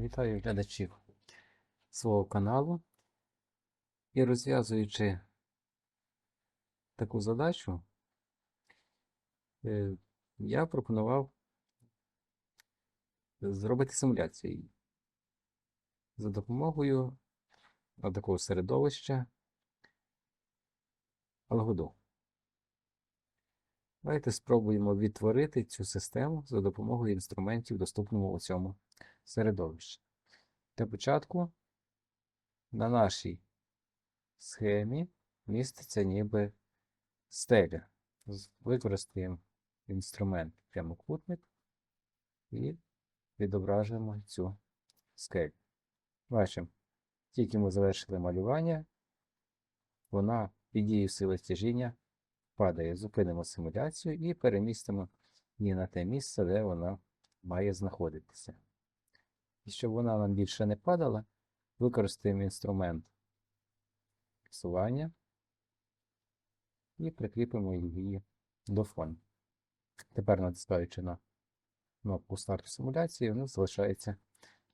Вітаю глядачів свого каналу. І розв'язуючи таку задачу, е, я пропонував зробити симуляцію за допомогою такого середовища Algodo. Давайте спробуємо відтворити цю систему за допомогою інструментів, доступного у цьому середовищі. Для початку на нашій схемі міститься ніби стеля. Використаємо інструмент прямокутник і відображуємо цю скелю. Бачимо, тільки ми завершили малювання, вона під дією сили стяжіння падає. Зупинимо симуляцію і перемістимо її на те місце, де вона має знаходитися. І щоб вона нам більше не падала, використаємо інструмент фіксування і прикріпимо її до фону. Тепер, натискаючи на кнопку старту симуляції, вона залишається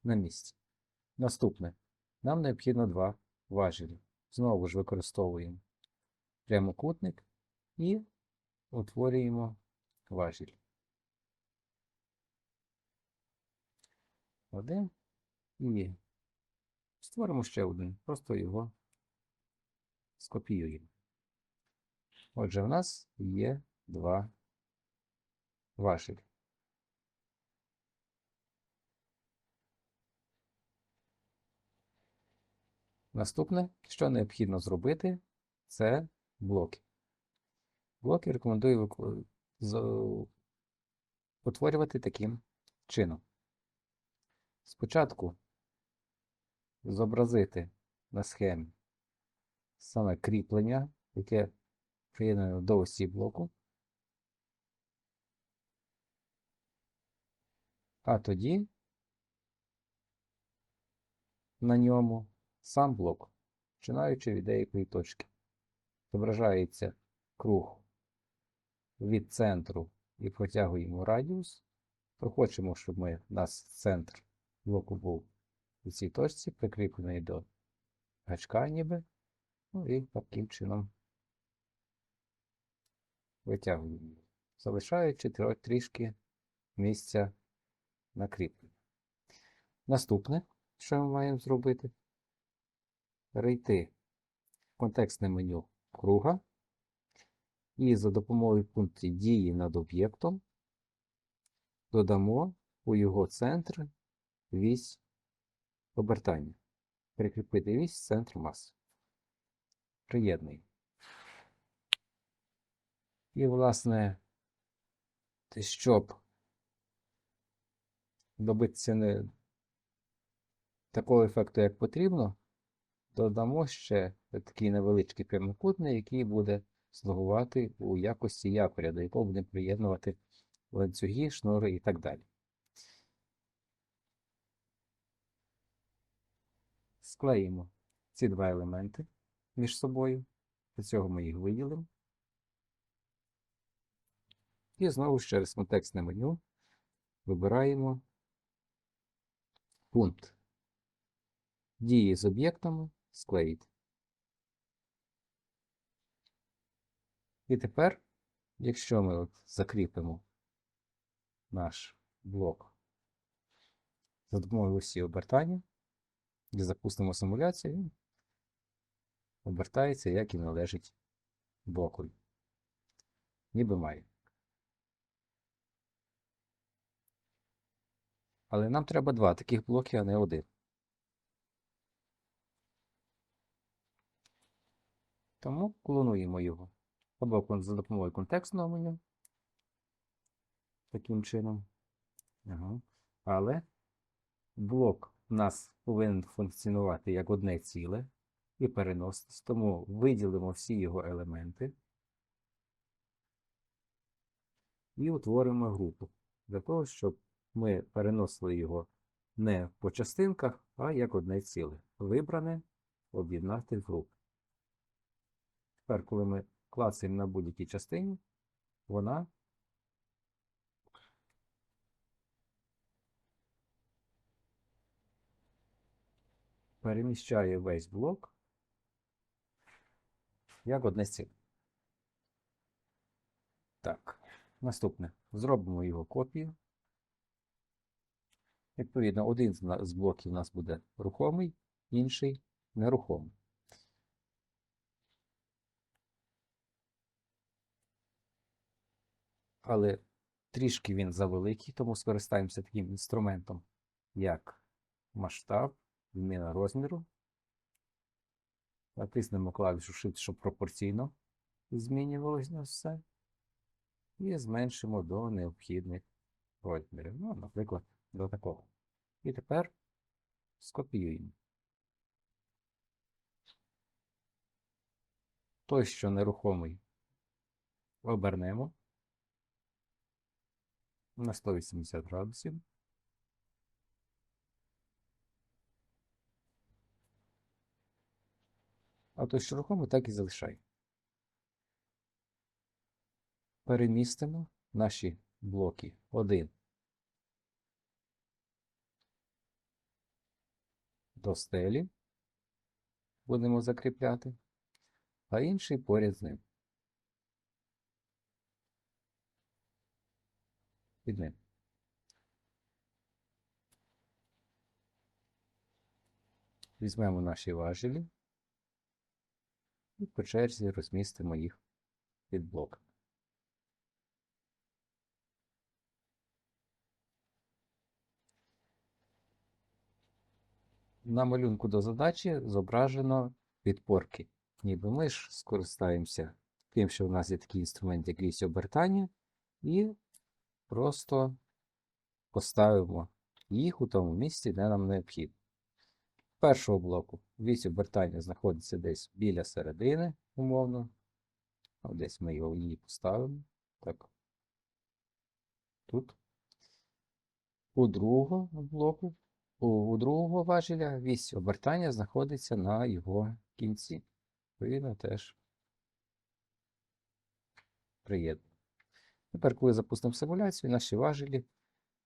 на місці. Наступне. Нам необхідно два важелі. Знову ж використовуємо прямокутник і утворюємо важіль. Один і створимо ще один, просто його скопіюємо. Отже, в нас є два важелі. Наступне, що необхідно зробити, це блоки. Блоки рекомендую утворювати таким чином. Спочатку зобразити на схемі саме кріплення, яке приєднано до осі блоку, а тоді на ньому сам блок, починаючи від деякої точки. Зображається круг від центру і протягуємо радіус, то хочемо, щоб ми, нас центр блоку був у цій точці, прикріплений до гачка ніби. Ну і таким чином витягуємо, залишаючи трішки місця на кріплення. Наступне, що ми маємо зробити, перейти в контекстне меню круга і за допомогою пункту дії над об'єктом додамо у його центр вісь обертання. Прикріпити вісь центр маси. Приєднуємо. І, власне, щоб добитися не такого ефекту, як потрібно, додамо ще такий невеличкий прямокутний, який буде слугувати у якості якоря, до якого будемо приєднувати ланцюги, шнури і так далі. Склеїмо ці два елементи між собою. Для цього ми їх виділимо. І знову ж через контекстне меню вибираємо пункт дії з об'єктами склеїти. І тепер, якщо ми от закріпимо наш блок за допомогою осі обертання і запустимо симуляцію, обертається, як і належить блокові. Ніби має. Але нам треба два таких блоки, а не один. Тому клонуємо його. Або за допомогою контекстного меню. Таким чином. Ага. Але блок у нас повинен функціонувати як одне ціле і переноситись. Тому виділимо всі його елементи і утворимо групу для того, щоб ми переносили його не по частинках, а як одне ціле. Вибране об'єднати в групу. Тепер, коли ми клацаємо на будь-якій частині, вона переміщає весь блок як одне ціле. Так, наступне. Зробимо його копію. Відповідно, один з з блоків у нас буде рухомий, інший нерухомий. Але трішки він завеликий, тому скористаємося таким інструментом, як масштаб, зміна розміру. Натиснемо клавішу Shift, щоб пропорційно змінювалося все. І зменшимо до необхідних розмірів. Ну, наприклад, до такого. І тепер скопіюємо. Той, що нерухомий, обернемо на 180 градусів. А що рухомий, так і залишаємо. Перемістимо наші блоки. Один до стелі. Будемо закріпляти, а інший поряд з ним. Під ним. Візьмемо наші важелі і по черзі розмістимо їх під блок. На малюнку до задачі зображено підпорки. Ніби ми ж скористаємося тим, що в нас є такий інструмент, як вісь обертання, і просто поставимо їх у тому місці, де нам необхідно. Першого блоку вісь обертання знаходиться десь біля середини, умовно. Десь ми його її поставимо. Так. Тут. У другого блоку у, у другого важеля вісь обертання знаходиться на його кінці. Відповідно, теж приєднано. Тепер, коли запустимо симуляцію, наші важелі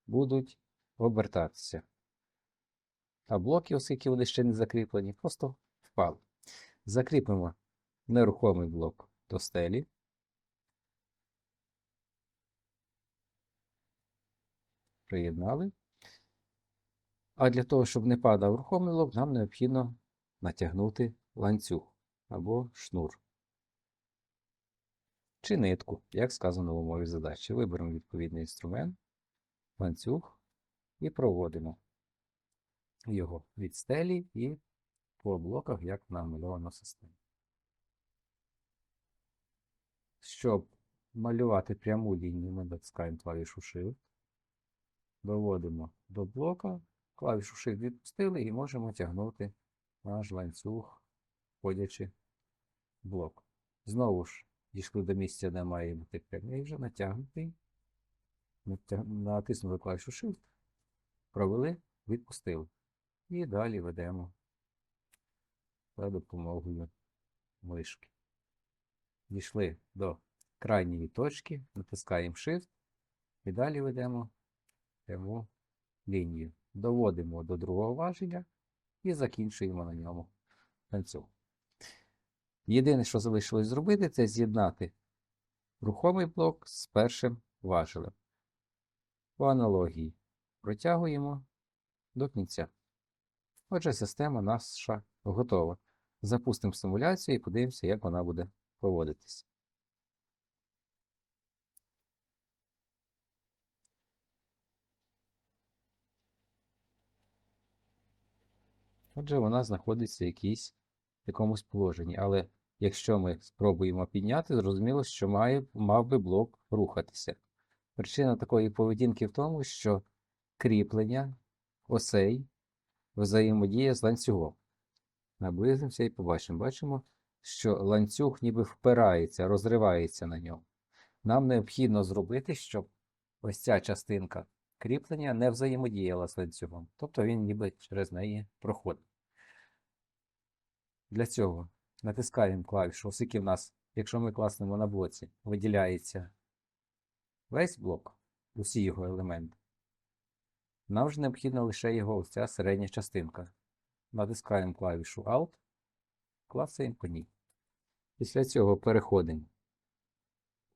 будуть обертатися. А блоки, оскільки вони ще не закріплені, просто впали. Закріпимо нерухомий блок до стелі. Приєднали. А для того, щоб не падав рухомий блок, нам необхідно натягнути ланцюг або шнур. Чи нитку, як сказано в умові задачі. Виберемо відповідний інструмент, ланцюг і проводимо його від стелі і по блоках, як намальовано система. Щоб малювати пряму лінію, ми натискаємо клавішу Shift, доводимо до блока, клавішу Shift відпустили і можемо тягнути наш ланцюг, входячи блок. Знову ж дійшли до місця, де має бути прямий вже натягнутий. Натиснули клавішу Shift, провели, відпустили. І далі ведемо за допомогою мишки. Дійшли до крайньої точки, натискаємо Shift і далі ведемо пряму лінію. Доводимо до другого важеля і закінчуємо на ньому ланцюг. Єдине, що залишилось зробити, це з'єднати рухомий блок з першим важелем. По аналогії протягуємо до кінця. Отже, система наша готова. Запустимо симуляцію і подивимося, як вона буде поводитись. Отже, вона знаходиться в якійсь в якомусь положенні. Але якщо ми спробуємо підняти, зрозуміло, що має, мав би блок рухатися. Причина такої поведінки в тому, що кріплення осей взаємодіє з ланцюгом. Наблизимося і побачимо. Бачимо, що ланцюг ніби впирається, розривається на ньому. Нам необхідно зробити, щоб ось ця частинка кріплення не взаємодіяла з ланцюгом. Тобто він ніби через неї проходить. Для цього натискаємо клавішу, оскільки в нас, якщо ми класнемо на блоці, виділяється весь блок, усі його елементи. Нам ж необхідна лише його ось ця середня частинка. натискаємо клавішу Alt, клацаємо по ній. Після цього переходимо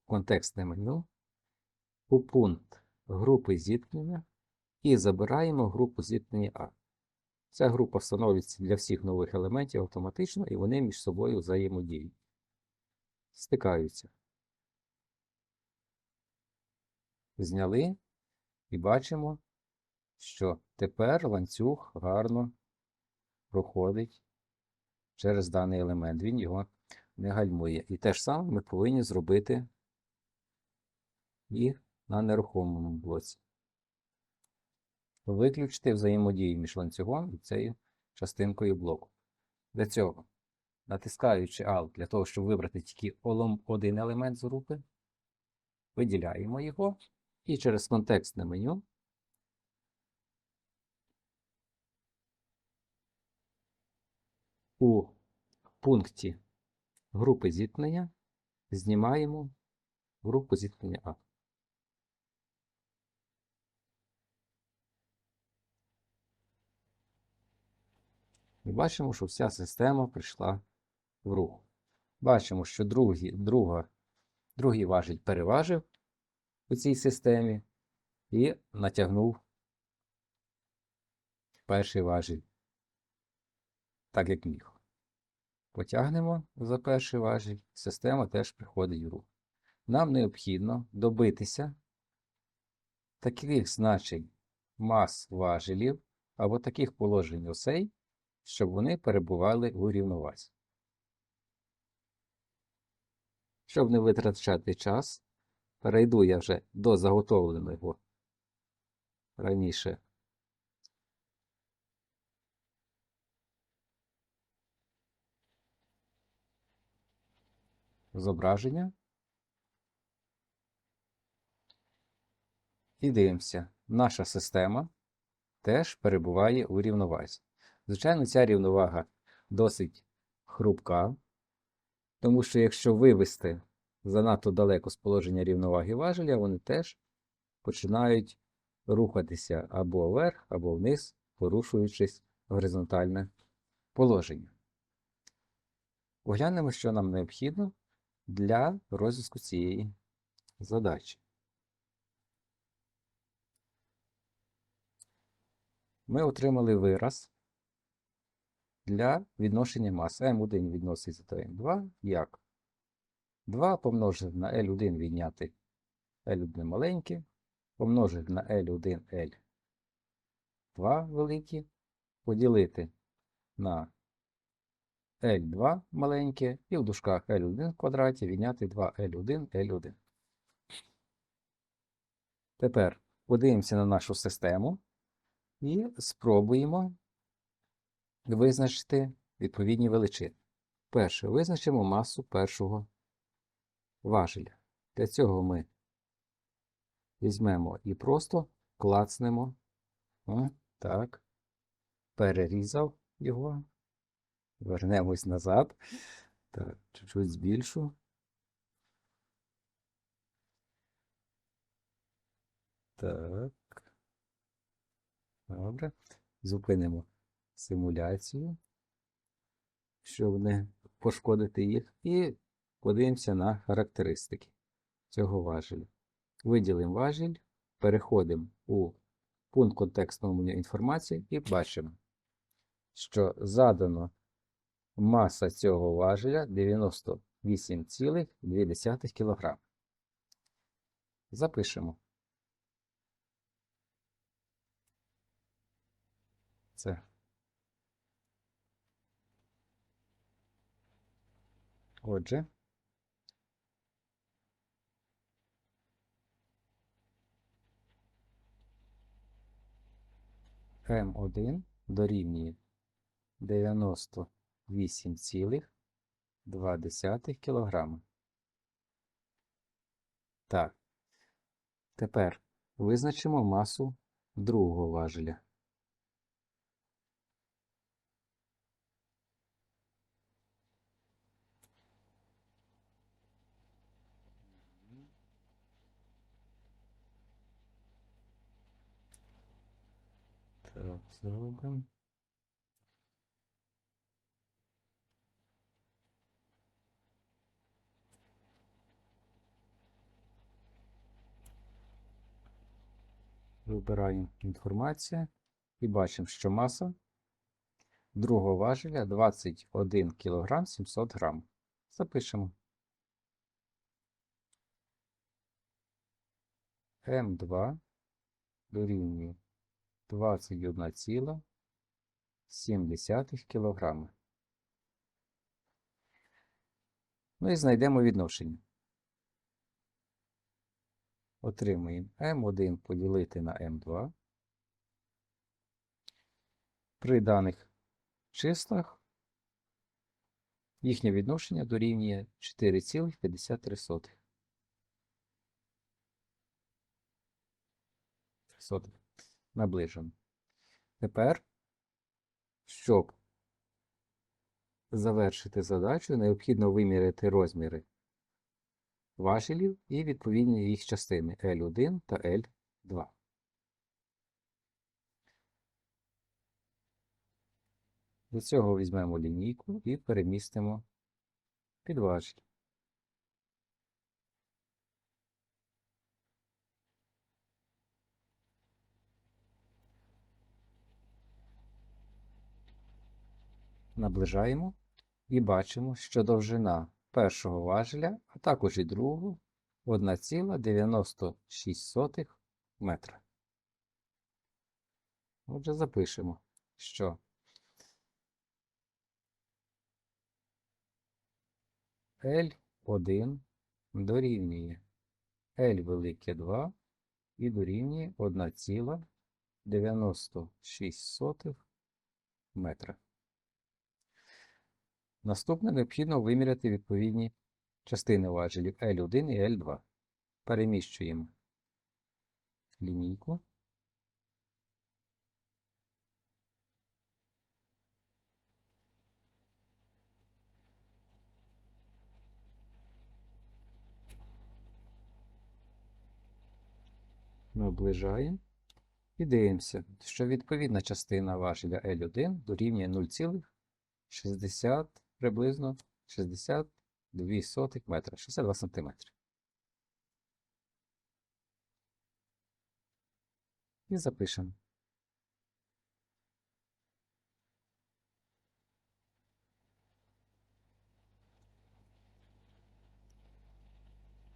в контекстне меню, у пункт групи зіткнення і забираємо групу зіткнення А. Ця група встановлюється для всіх нових елементів автоматично, і вони між собою взаємодіють. Стикаються. Зняли і бачимо, що тепер ланцюг гарно проходить через даний елемент. Він його не гальмує. І те ж саме ми повинні зробити і на нерухомому блоці. Виключити взаємодію між ланцюгом і цією частинкою блоку. Для цього, натискаючи Alt для того, щоб вибрати тільки один елемент з групи, виділяємо його і через контекстне меню у пункті групи зіткнення знімаємо групу зіткнення А. бачимо, що вся система прийшла в рух. Бачимо, що другий, друга, другий важіль переважив у цій системі і натягнув перший важіль, так як міг. Потягнемо за перший важіль, система теж приходить в рух. Нам необхідно добитися таких значень мас важелів або таких положень осей, щоб вони перебували у рівновазі. Щоб не витрачати час, перейду я вже до заготовленого раніше зображення. І дивимося, наша система теж перебуває у рівновазі. Звичайно, ця рівновага досить хрупка, тому що якщо вивести занадто далеко з положення рівноваги важеля, вони теж починають рухатися або вверх, або вниз, порушуючись в горизонтальне положення. Поглянемо, що нам необхідно для розв'язку цієї задачі. Ми отримали вираз для відношення мас. М1 відноситься до М2 як? 2 помножити на L1 відняти L1 маленьке, помножити на L1 L2 великі, поділити на L2 маленьке. І в дужках L1 в квадраті відняти 2L1 L1. Тепер подивимося на нашу систему і спробуємо визначити відповідні величини. Перше, визначимо масу першого важеля. Для цього ми візьмемо і просто клацнемо. О, так. Перерізав його. Вернемось назад. Так, чуть-чуть збільшу. Так. Добре. Зупинимо симуляцію, щоб не пошкодити їх. І подивимося на характеристики цього важеля. Виділимо важіль, переходимо у пункт контекстного меню інформації і бачимо, що задано маса цього важеля 98,2 кг. Запишемо. Це. Отже. М1 дорівнює 98,2 кг. Так. Тепер визначимо масу другого важеля. зробимо. Вибираємо інформацію і бачимо, що маса другого важеля 21 кг 700 г. Запишемо. М2 дорівнює 21,7 кг. Ну і знайдемо відношення. Отримуємо М1 поділити на М2. При даних числах їхнє відношення дорівнює 4,53. Наближено. Тепер, щоб завершити задачу, необхідно виміряти розміри важелів і відповідні їх частини L1 та L2. До цього візьмемо лінійку і перемістимо під. Наближаємо і бачимо, що довжина першого важеля, а також і другого 1,96 метра. Отже, запишемо, що L1 дорівнює L велике 2 і дорівнює 1,96 метра. Наступне необхідно виміряти відповідні частини важелів L1 і L2. Переміщуємо лінійку. Наближаємо і дивимося, що відповідна частина важеля L1 дорівнює 0,60 приблизно 62 сотих метра, 62 сантиметри. І запишемо.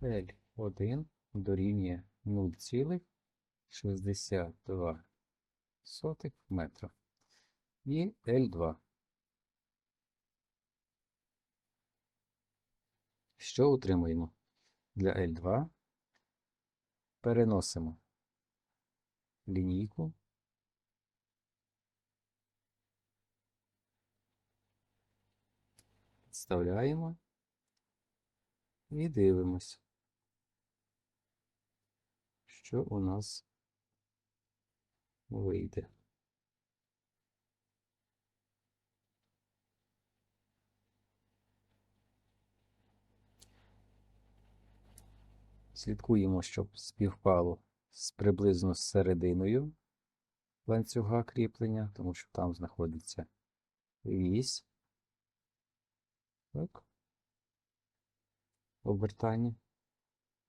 L1 дорівнює 0,62 сотих метра. І L2. Що отримуємо? Для L2 переносимо лінійку. Вставляємо і дивимось, що у нас вийде. Слідкуємо, щоб співпало з приблизно з серединою ланцюга кріплення, тому що там знаходиться вісь. Так. Обертання.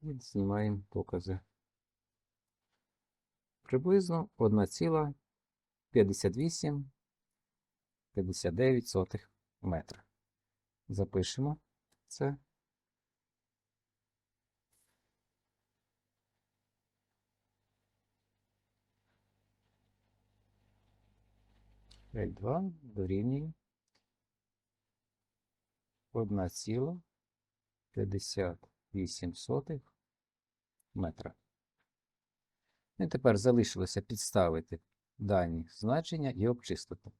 І знімаємо покази. Приблизно 1,58 59 метра. Запишемо це. L2 дорівнює 1,58 метра. І тепер залишилося підставити дані значення і обчислити.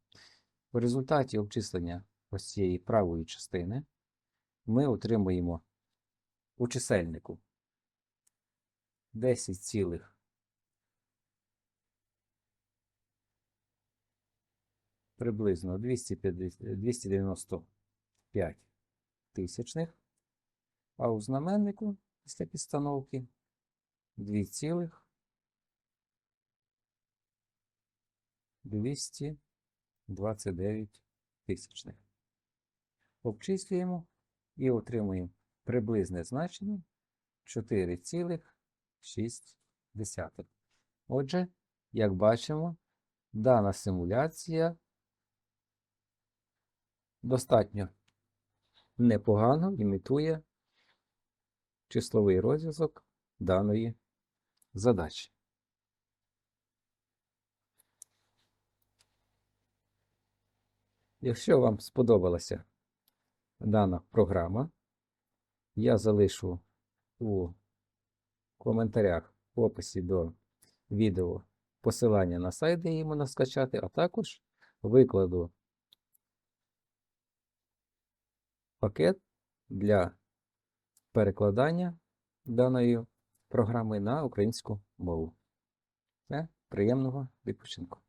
В результаті обчислення ось цієї правої частини ми отримуємо у чисельнику 10 приблизно 250, 295 тисячних, а у знаменнику після підстановки 2 цілих 229 тисячних. Обчислюємо і отримуємо приблизне значення 4,6. Отже, як бачимо, дана симуляція достатньо непогано імітує числовий розв'язок даної задачі. Якщо вам сподобалася дана програма, я залишу у коментарях в описі до відео посилання на сайт, де її можна скачати, а також викладу пакет для перекладання даної програми на українську мову. Все, приємного відпочинку!